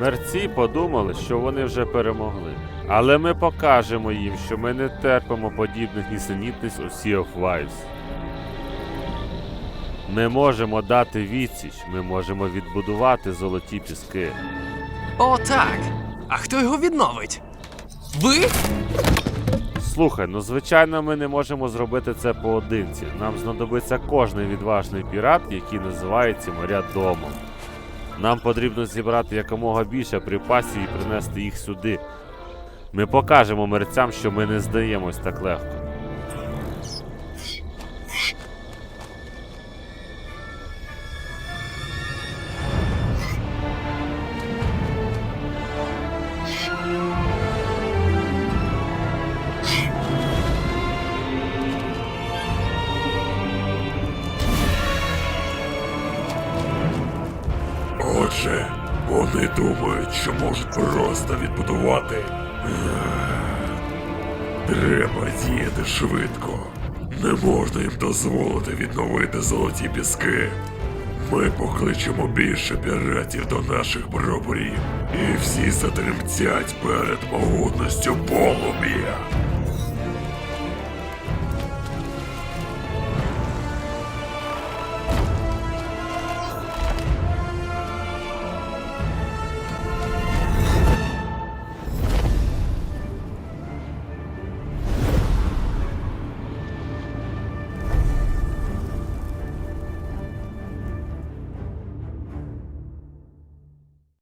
Мерці подумали, що вони вже перемогли. Але ми покажемо їм, що ми не терпимо подібних нісенітниць у Sea of Wives. Ми можемо дати відсіч, ми можемо відбудувати золоті піски. О, так. А хто його відновить? Ви? Слухай, ну звичайно, ми не можемо зробити це поодинці. Нам знадобиться кожний відважний пірат, який називає ці моря домом. Нам потрібно зібрати якомога більше припасів і принести їх сюди. Ми покажемо мерцям, що ми не здаємось так легко. Отже, вони думають, що можуть просто відбудувати. Треба діяти швидко. Не можна їм дозволити відновити золоті піски. Ми покличемо більше піратів до наших прапорів, і всі затремтять перед могутністю полум'я.